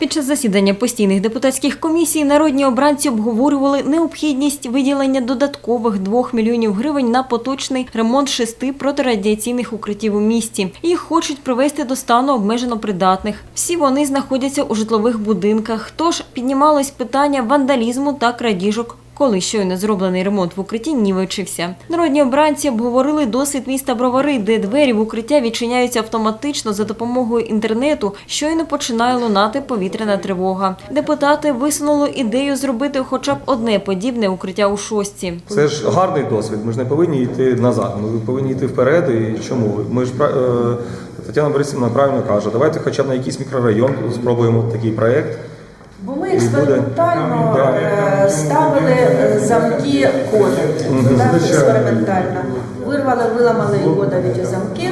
Під час засідання постійних депутатських комісій народні обранці обговорювали необхідність виділення додаткових 2 мільйонів гривень на поточний ремонт шести протирадіаційних укриттів у місті. Їх хочуть привести до стану обмежено придатних. Всі вони знаходяться у житлових будинках. Тож піднімалось питання вандалізму та крадіжок. Коли щойно зроблений ремонт в укритті нівечився. Народні обранці обговорили досвід міста Бровари, де двері в укриття відчиняються автоматично за допомогою інтернету. Щойно починає лунати повітряна тривога. Депутати висунули ідею зробити хоча б одне подібне укриття у шостці. Це ж гарний досвід. Ми ж не повинні йти назад. Ми повинні йти вперед. І чому? Ми ж е, Тетяна Борисівна правильно каже, давайте хоча б на якийсь мікрорайон спробуємо такий проект. Бо ми експериментально е, ставили замки кода. Так, експериментально. Вирвали, виламали і від замки,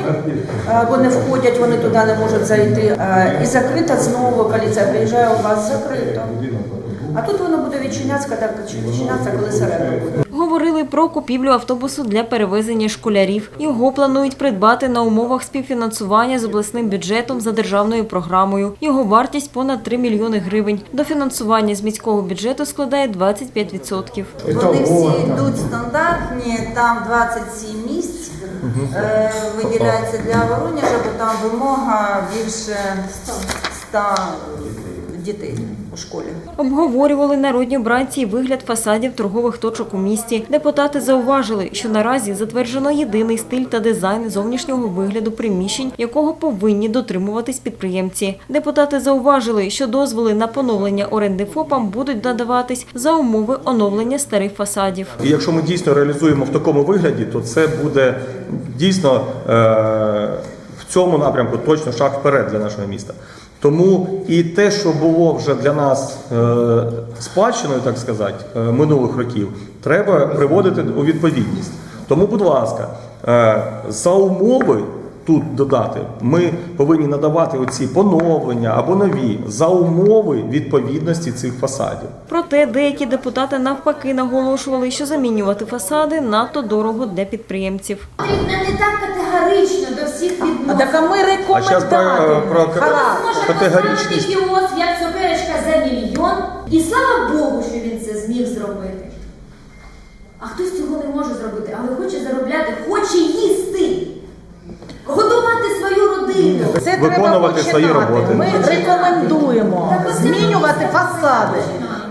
е, бо не входять, вони туди не можуть зайти. Е, І закрита знову поліція приїжджає, у вас закрито. А тут воно буде відчинятися, коли відчинятися, коли сирена буде. Говорили про купівлю автобусу для перевезення школярів. Його планують придбати на умовах співфінансування з обласним бюджетом за державною програмою. Його вартість понад 3 мільйони гривень. Дофінансування з міського бюджету складає 25%. Вони всі йдуть стандартні, там 27 місць е, виділяється для Воронежа, бо там вимога більше 100 дітей у школі. Обговорювали народні обранці і вигляд фасадів торгових точок у місті. Депутати зауважили, що наразі затверджено єдиний стиль та дизайн зовнішнього вигляду приміщень, якого повинні дотримуватись підприємці. Депутати зауважили, що дозволи на поновлення оренди ФОПам будуть надаватись за умови оновлення старих фасадів. І якщо ми дійсно реалізуємо в такому вигляді, то це буде дійсно е, цьому напрямку точно шаг вперед для нашого міста. Тому і те, що було вже для нас е, спадщиною, так сказати, е, минулих років, треба приводити у відповідність. Тому, будь ласка, е, за умови тут додати, ми повинні надавати оці поновлення або нові за умови відповідності цих фасадів. Проте деякі депутати навпаки наголошували, що замінювати фасади надто дорого для підприємців. Не так категорично до всіх А відносин. так а ми А зараз про, е, про категоричність. поставити кіоск, як цукерочка за мільйон, і слава Богу, що він Виконувати свої роботи. Ми рекомендуємо змінювати фасади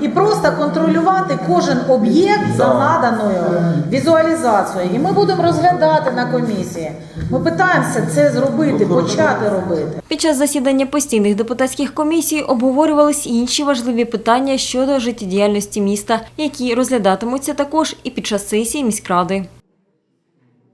і просто контролювати кожен об'єкт за наданою візуалізацією. І ми будемо розглядати на комісії. Ми питаємося це зробити, почати робити. Під час засідання постійних депутатських комісій обговорювались інші важливі питання щодо життєдіяльності міста, які розглядатимуться також і під час сесії міськради.